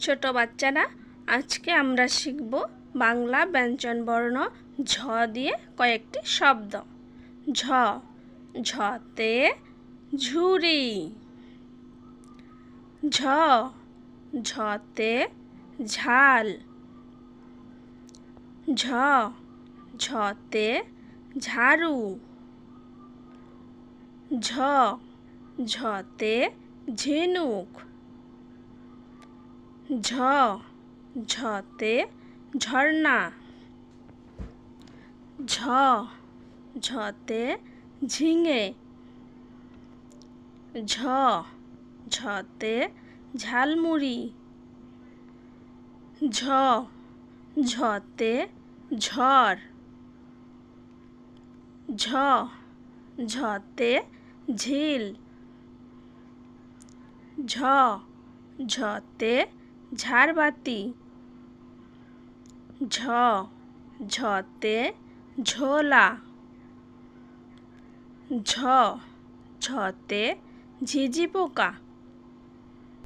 ছোট বাচ্চারা, আজকে আমরা শিখব বাংলা ব্যঞ্জনবর্ণ ঝ দিয়ে কয়েকটি শব্দ। ঝ, ঝতে ঝুড়ি ঝ, ঝতে ঝাল। ঝ, ঝতে ঝাড়ু। ঝ, ঝতে ঝিনুক। ঝ, ঝতে ঝর্ণা। ঝ, ঝতে ঝিঙে। ঝ, ঝতে ঝালমুড়ি। ঝ, ঝতে ঝড়। ঝ, ঝতে ঝিল। ঝ, ঝতে ঝাড়বাতি। ঝ ঝতে ঝোলা। ঝ ঝতে ঝিঝি পোকা